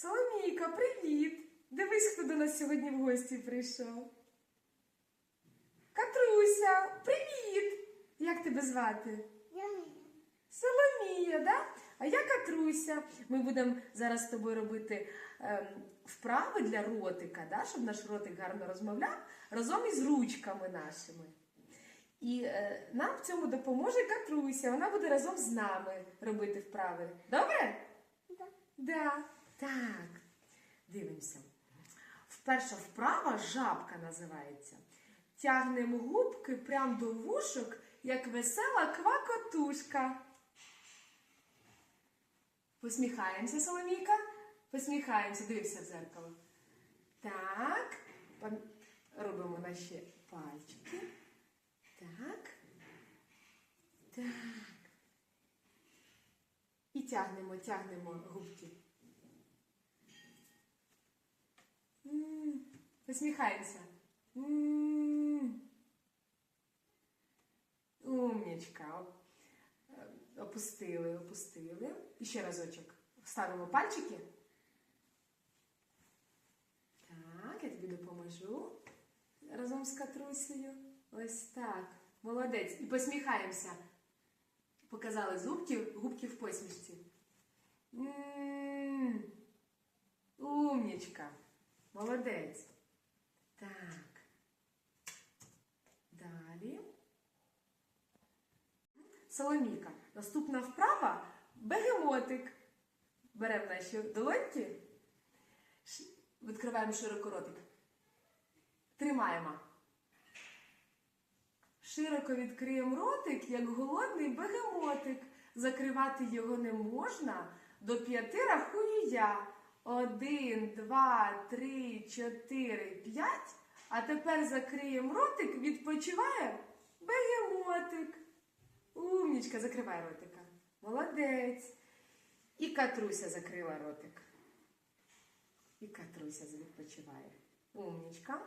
Соломійка, привіт! Дивись, хто до нас сьогодні в гості прийшов. Катруся, привіт! Як тебе звати? Соломія, да? А я Катруся. Ми будемо зараз з тобою робити ем, вправи для ротика, да? щоб наш ротик гарно розмовляв разом із ручками нашими. І е, нам в цьому допоможе Катруся. Вона буде разом з нами робити вправи. Добре? Да. Да. Так. Дивимося. Перша вправа жабка називається. Тягнемо губки прямо до вушок, як весела квакотушка. Посміхаємося, Соломійка. Посміхаємося, дивися в зеркало. Так. Робимо наші пальчики. Так. Так. І тягнемо, тягнемо губки. М, Посміхаємося. М. Умнічка. Опустили, опустили. І ще разочок. Ставимо пальчики. Так, я тобі допоможу. Разом з Катрусею. Ось так. Молодець. І посміхаємося. Показали зубки, губки в посмішці. М, Умнічка. Молодець. Так. Далі. Соломіка. Наступна вправа бегемотик. Беремо наші долоньки. Відкриваємо широко ротик. Тримаємо. Широко відкриємо ротик, як голодний бегемотик. Закривати його не можна. До п'яти рахую я. Один, два, три, чотири, п'ять. А тепер закриємо ротик, відпочиває бегемотик. Умнічка, закривай ротика. Молодець. І Катруся закрила ротик. І Катруся відпочиває. Умнічка.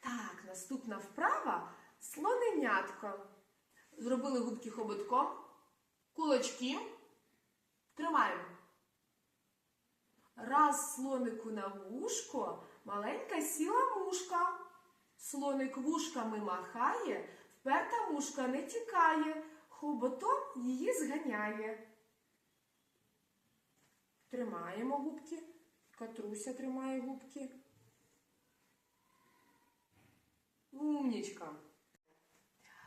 Так, наступна вправа слоненятко. Зробили губки хоботком. Кулачки. Тримаємо. Раз слонику на вушко, маленька сіла мушка. Слоник вушками махає, вперта мушка не тікає, хоботом її зганяє. Тримаємо губки. Катруся тримає губки. Умнічка.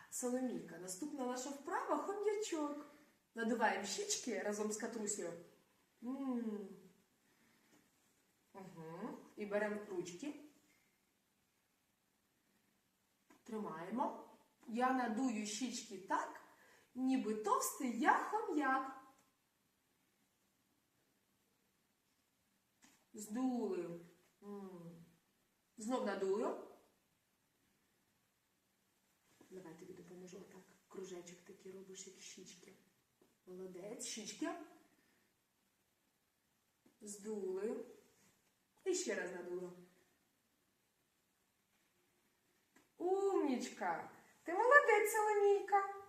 Соломійка, наступна наша вправа хом'ячок. Надуваємо щічки разом з Катрусею. І беремо ручки. Тримаємо. Я надую щічки так, ніби товстий я хом'як. Здули. Знов надую. Давай тобі допоможу отак. Кружечок такий робиш, як щічки. Молодець. Щічки. Здули. І ще раз надула. Умнічка! Ти молодець, Соломійка.